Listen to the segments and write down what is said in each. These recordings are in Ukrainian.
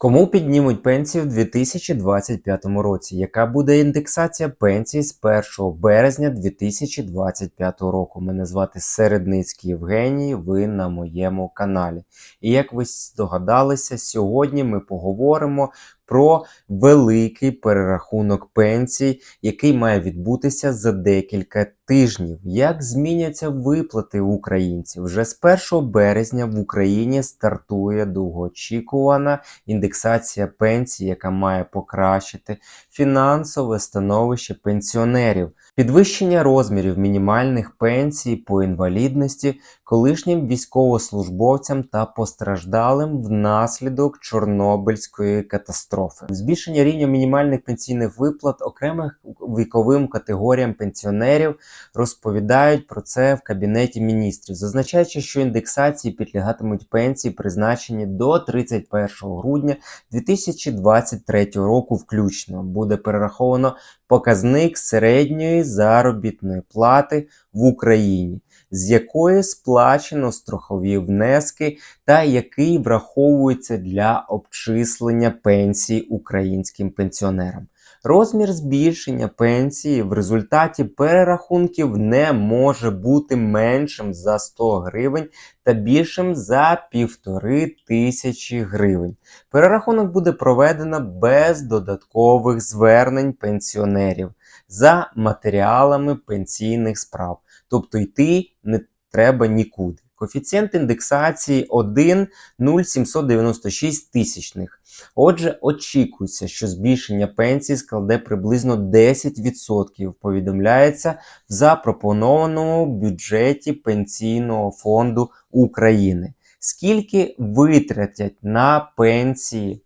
Кому піднімуть пенсію в 2025 році? Яка буде індексація пенсії з 1 березня 2025 року? Мене звати Середницький Євгеній. Ви на моєму каналі. І як ви здогадалися, сьогодні ми поговоримо про великий перерахунок пенсій, який має відбутися за декілька тижнів. Як зміняться виплати українців? Вже з 1 березня в Україні стартує довгоочікувана індексація пенсій, яка має покращити фінансове становище пенсіонерів, підвищення розмірів мінімальних пенсій по інвалідності колишнім військовослужбовцям та постраждалим внаслідок Чорнобильської катастрофи, збільшення рівня мінімальних пенсійних виплат окремих віковим категоріям пенсіонерів розповідають про це в кабінеті міністрів, зазначаючи, що індексації підлягатимуть пенсії, призначені до 31 грудня 2023 року. Включно буде перераховано показник середньої заробітної плати в Україні, з якої сплачено страхові внески та який враховується для обчислення пенсій українським пенсіонерам. Розмір збільшення пенсії в результаті перерахунків не може бути меншим за 100 гривень та більшим за півтори тисячі гривень. Перерахунок буде проведено без додаткових звернень пенсіонерів за матеріалами пенсійних справ, тобто йти не треба нікуди. Коефіцієнт індексації 1,0796 тисячних. Отже, очікується, що збільшення пенсії складе приблизно 10%, повідомляється в запропонованому бюджеті Пенсійного фонду України. Скільки витратять на пенсії?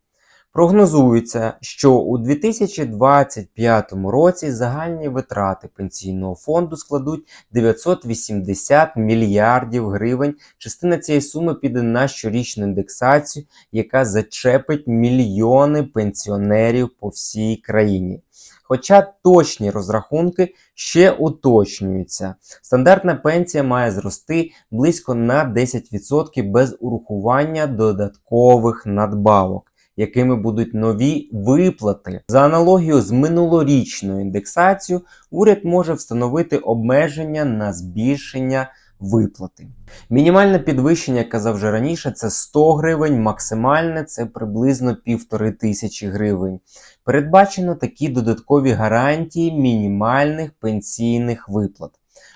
Прогнозується, що у 2025 році загальні витрати пенсійного фонду складуть 980 мільярдів гривень. Частина цієї суми піде на щорічну індексацію, яка зачепить мільйони пенсіонерів по всій країні. Хоча точні розрахунки ще уточнюються. Стандартна пенсія має зрости близько на 10% без урахування додаткових надбавок якими будуть нові виплати. За аналогію з минулорічною індексацією, уряд може встановити обмеження на збільшення виплати. Мінімальне підвищення, як казав вже раніше, це 100 гривень, максимальне це приблизно півтори тисячі гривень. Передбачено такі додаткові гарантії мінімальних пенсійних виплат.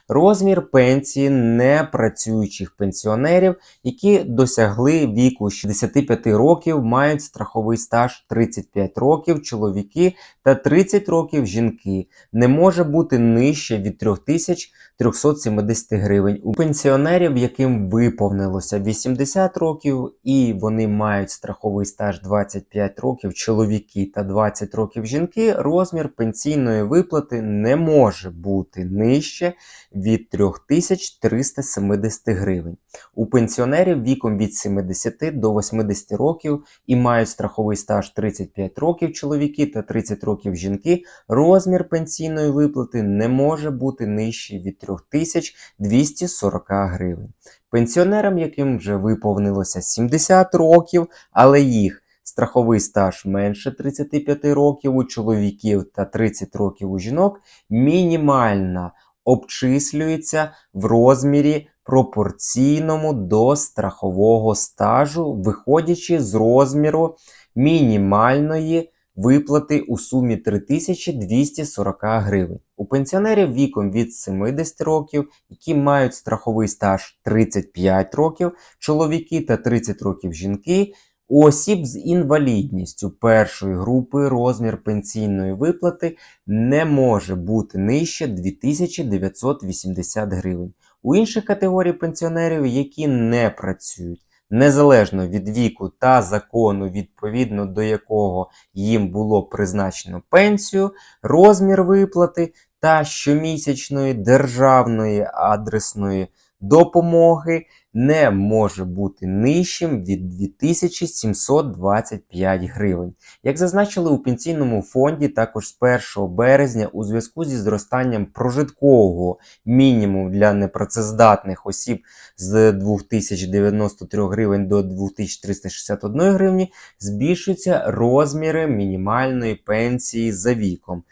Розмір пенсії непрацюючих пенсіонерів, які досягли віку 65 років, мають страховий стаж 35 років чоловіки та 30 років жінки, не може бути нижче від 3370 гривень. У пенсіонерів, яким виповнилося 80 років, і вони мають страховий стаж 25 років чоловіки та 20 років жінки, розмір пенсійної виплати не може бути нижче від 3370 гривень. У пенсіонерів віком від 70 до 80 років і мають страховий стаж 35 років чоловіки та 30 років жінки, розмір пенсійної виплати не може бути нижчий від 3240 гривень. Пенсіонерам, яким вже виповнилося 70 років, але їх страховий стаж менше 35 років у чоловіків та 30 років у жінок, мінімальна обчислюється в розмірі пропорційному до страхового стажу, виходячи з розміру мінімальної виплати у сумі 3240 гривень. У пенсіонерів віком від 70 років, які мають страховий стаж 35 років, чоловіки та 30 років жінки. У осіб з інвалідністю першої групи розмір пенсійної виплати не може бути нижче 2980 гривень. У інших категорій пенсіонерів, які не працюють, незалежно від віку та закону, відповідно до якого їм було призначено пенсію, розмір виплати та щомісячної державної адресної допомоги не може бути нижчим від 2725 гривень. Як зазначили у пенсійному фонді, також з 1 березня у зв'язку зі зростанням прожиткового мінімуму для непрацездатних осіб з 2093 гривень до 2361 гривні збільшуються розміри мінімальної пенсії за віком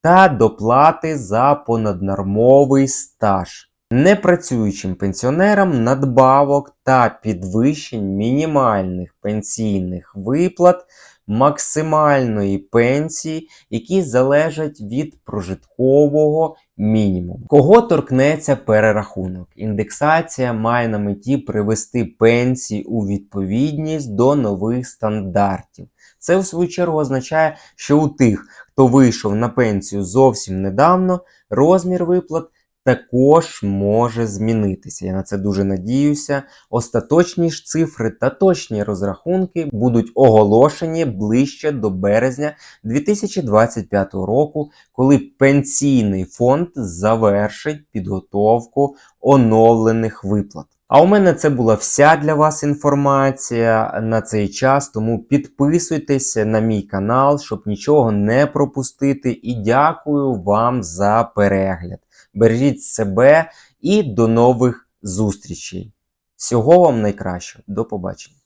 та доплати за понаднормовий стаж. Непрацюючим пенсіонерам надбавок та підвищень мінімальних пенсійних виплат максимальної пенсії, які залежать від прожиткового мінімуму. Кого торкнеться перерахунок? Індексація має на меті привести пенсії у відповідність до нових стандартів. Це, в свою чергу, означає, що у тих, хто вийшов на пенсію зовсім недавно, розмір виплат також може змінитися. Я на це дуже надіюся. Остаточні ж цифри та точні розрахунки будуть оголошені ближче до березня 2025 року, коли пенсійний фонд завершить підготовку оновлених виплат. А у мене це була вся для вас інформація на цей час. Тому підписуйтесь на мій канал, щоб нічого не пропустити. І дякую вам за перегляд. Бережіть себе і до нових зустрічей. Всього вам найкращого. До побачення.